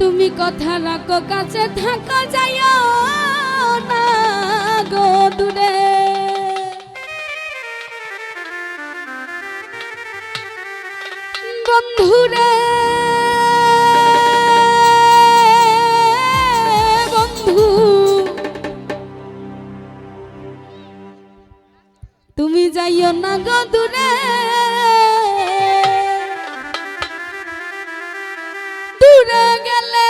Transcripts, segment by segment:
তুমি কথা রাখো, কাছে থাকো, যাইও না দূরে। বন্ধুরে, বন্ধু। তুমি যাইও না গো দূরে। ঘুরে গেলে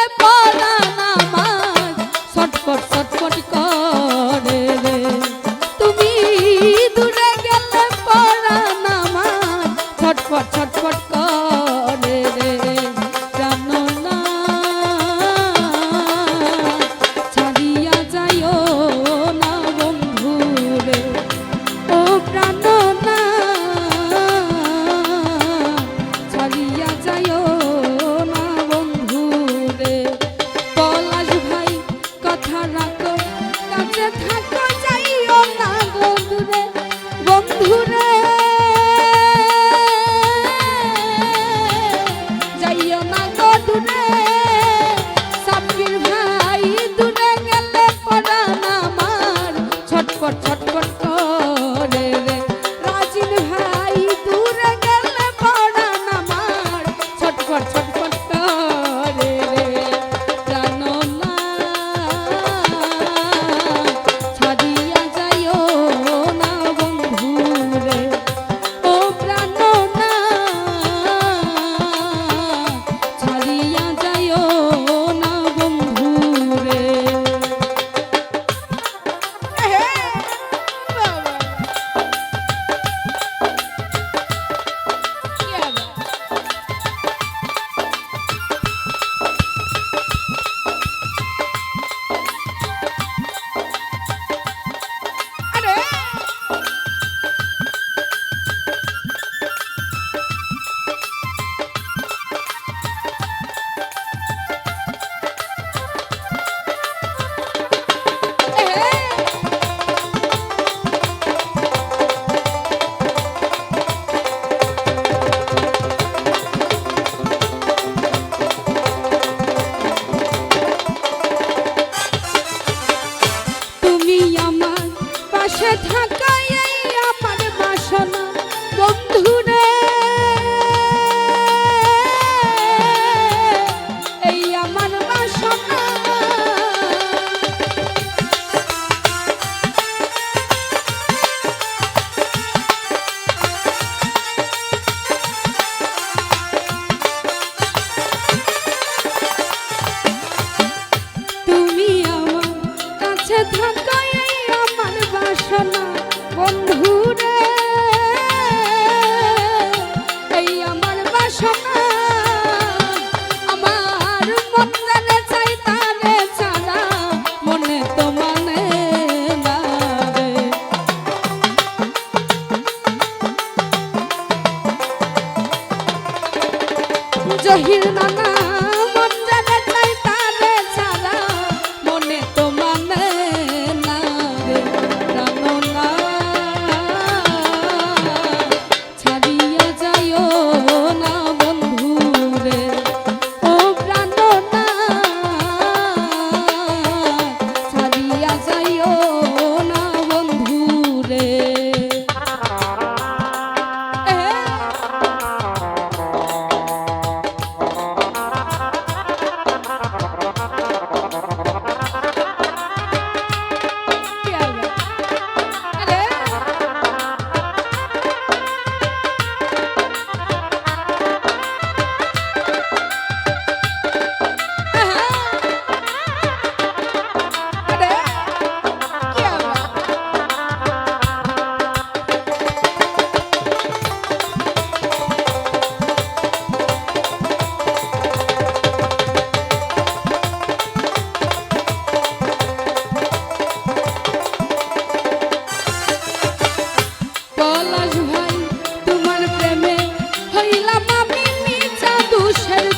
却太。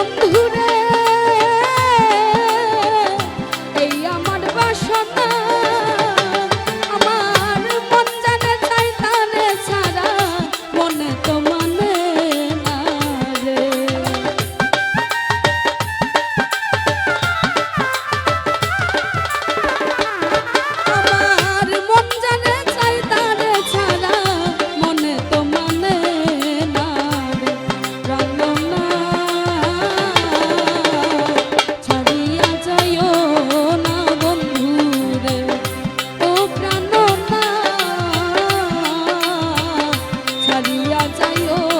Oh, যায়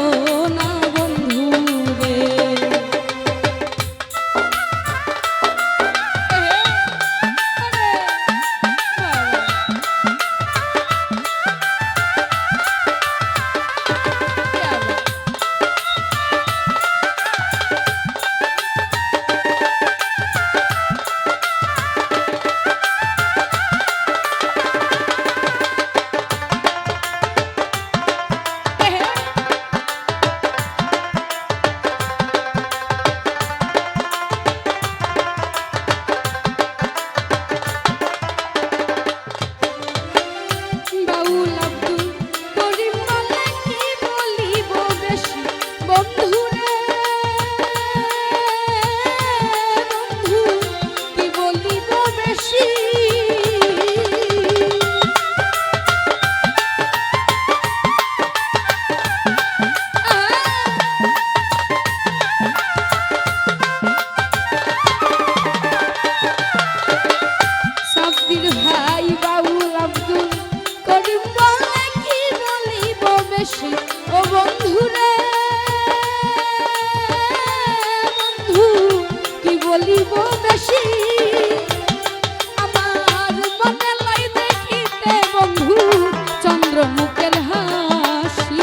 মুখের হাসি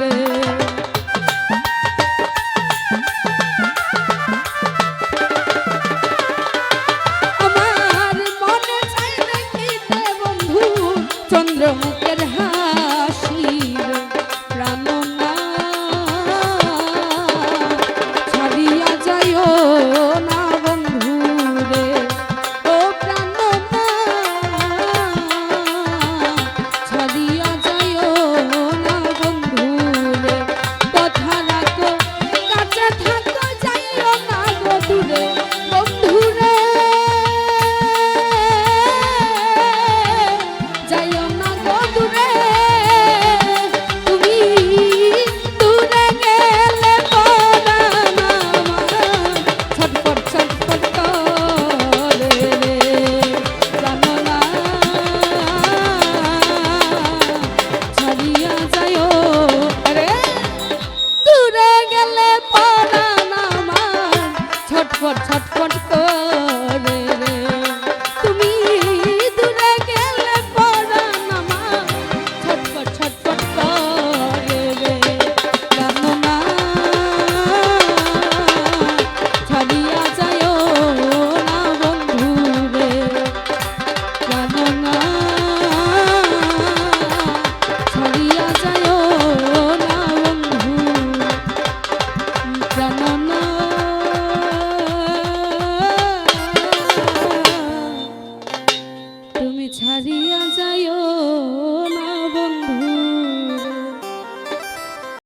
রে আমার মনে চাই নাকি বন্ধু চন্দ্র মুখের হাসি রে প্রাণ না ছাড়িয়া যায়